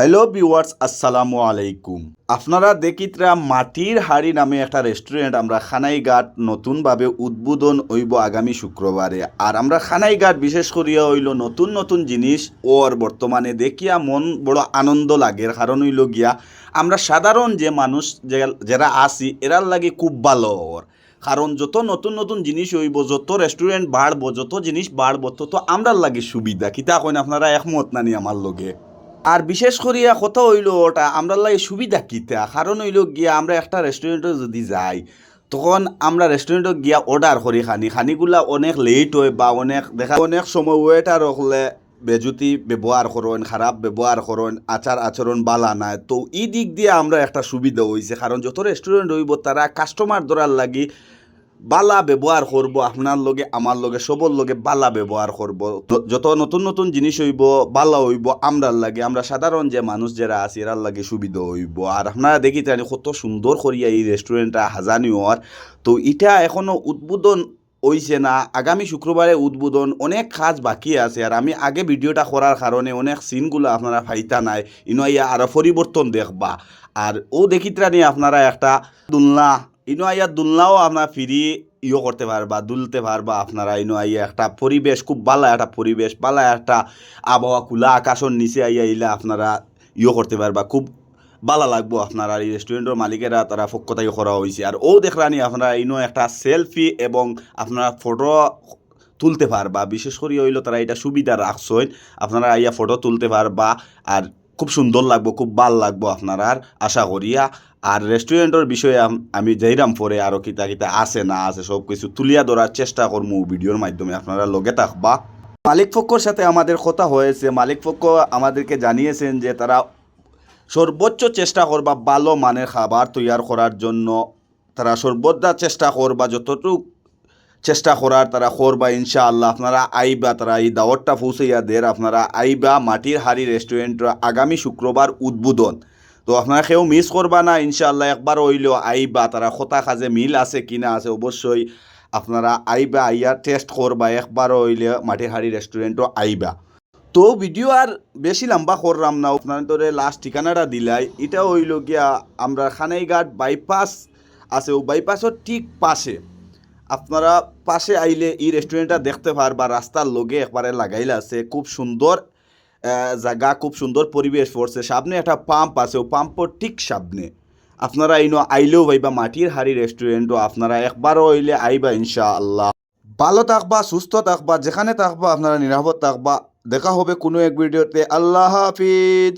Hello viewers, আসসালামু আলাইকুম। আপনারা দেখিতরা মাটির হাড়ি নামে একটা রেস্টুরেন্ট আমরা খানাইঘাট নতুনভাবে উদ্বোধন হইব আগামী শুক্রবারে। আর আমরা খানাইঘাট বিশেষ করিয়া হইল নতুন নতুন জিনিস ওর বর্তমানে দেখিয়া মন বড় আনন্দ লাগে। কারণ হইল গিয়া, আমরা সাধারণ যে মানুষ যারা আছি, এরার লাগে খুব ভালো ওর। কারণ যত নতুন নতুন জিনিস হইব, যত রেস্টুরেন্ট বাড়বো, যত জিনিস বাড়বো, তত আমরার লাগে সুবিধা। কিতা কইন, আপনারা একমত নানি আমার লগে? আর বিশেষ করিয়া কথা হইল ওটা আমরা লাগে সুবিধা কিতা? কারণ হইল গিয়া আমরা একটা রেস্টুরেন্টে যদি যাই, তখন আমরা রেস্টুরেন্টে গিয়া অর্ডার করি খানি। খানিগুলা অনেক লেট হয় বা অনেক, দেখা অনেক সময় ওয়েটার হলে বেজুতি ব্যবহার করেন খারাপ ব্যবহার করেন আচার আচরণ বালা নাই। তো এই দিক দিয়ে আমরা একটা সুবিধা হয়েছে কারণ যত রেস্টুরেন্ট হইব, তারা কাস্টমার ধরার লাগি বালা ব্যবহার করব, আপনার লগে, আমার লগে, সবর লগে বালা ব্যবহার করব। যত নতুন নতুন জিনিস হইব, বালা হইব, আমরার লাগে, আমরা সাধারণ যে মানুষ যারা আছে, এরার লাগে সুবিধা হইব। আর আপনারা দেখি তানি কত সুন্দর করিয়া এই রেস্টুরেন্টটা হাজানি হওয়ার তো এটা এখনও উদ্বোধন হইছে না, আগামী শুক্রবারে উদ্বোধন, অনেক কাজ বাকি আছে। আর আমি আগে ভিডিওটা করার কারণে অনেক সিনগুলো আপনারা ফাইতা নাই ইনো ইয়া আরও পরিবর্তন দেখবা। আর ও দেখিতরা নিয়ে আপনারা একটা দুলনা ইনো আইয়া দুলনাও আপনার ফিরি ইয়ে করতে পারবা, দুলতে পারবা আপনারা। ইনো আইয়া একটা পরিবেশ, খুব ভালো একটা পরিবেশ ভালো একটা আবহাওয়া, খোলা আকাশের নিচে আইয়া ইলে আপনারা ইয়ে করতে পারবা। খুব ভালো লাগবো আপনারা, এই রেস্টুরেন্টের মালিকেরা তারা থেকে করা হয়েছে আর ও দেখলানি আপনারা ইনো একটা সেলফি এবং আপনারা ফটো তুলতে পারবা। বিশেষ করে হইল তারা এটা সুবিধা রাখছেন আপনারা আইয়া ফটো তুলতে পারবা। আর খুব সুন্দর লাগবো, খুব ভালো লাগবো আপনার। আর আশা করিয়া আর রেস্টুরেন্টের বিষয়ে আমি যাইরাম পরে আরও কিতা কিতা আছে, না আছে, সব কিছু তুলিয়া ধরার চেষ্টা করব ভিডিওর মাধ্যমে। আপনারা লগে থাকবা। মালিক পক্ষর সাথে আমাদের কথা হয়েছে। মালিক পক্ষ আমাদেরকে জানিয়েছেন যে, তারা সর্বোচ্চ চেষ্টা করবা ভালো মানের খাবার তৈয়ার করার জন্য। তারা সর্বদা চেষ্টা করবা, যতটুকু চেষ্টা করার তারা করবা, ইনশাআল্লাহ। আপনারা আইবা, তারা এই দাওয়াতটা পৌঁছাইয়া দের আপনারা আইবা মাটির হাড়ি রেস্টুরেন্ট আগামী শুক্রবার উদ্বোধন। তো আপনারা কেউ মিস করবা না, ইনশাআল্লাহ। একবার হইলেও আইবা, তারা কথা কাজে মিল আছে কিনা আছে অবশ্যই আপনারা আইবা, আইয়া টেস্ট করবা। একবার হইলে মাটির হাড়ি রেস্টুরেন্টও আইবা। তো ভিডিও আর বেশি লম্বা করলাম না আপনাদের লাস্ট ঠিকানাটা দিলাই। এটা হইল গিয়া আমরা খানাইঘাট বাইপাস আছে। ও বাইপাসের ঠিক পাশে। আপনারা পাশে আইলে এই রেস্টুরেন্টটা দেখতে পারবা রাস্তার লগে একবারে লাগাইলে আছে। খুব সুন্দর জায়গা, খুব সুন্দর পরিবেশ পড়ছে। সামনে একটা পাম্প আছে, ও পাম্পর ঠিক সামনে। আপনারা ইনো আইলেও ভাইবা মাটির হাড়ি রেস্টুরেন্টও আপনারা একবারও হইলে আইবা ইনশাআল্লাহ। ভালো থাকবা, সুস্থ থাকবা, যেখানে থাকবা আপনারা নিরাপদ থাকবা। দেখা হবে কোনো এক ভিডিওতে আল্লাহ হাফিজ।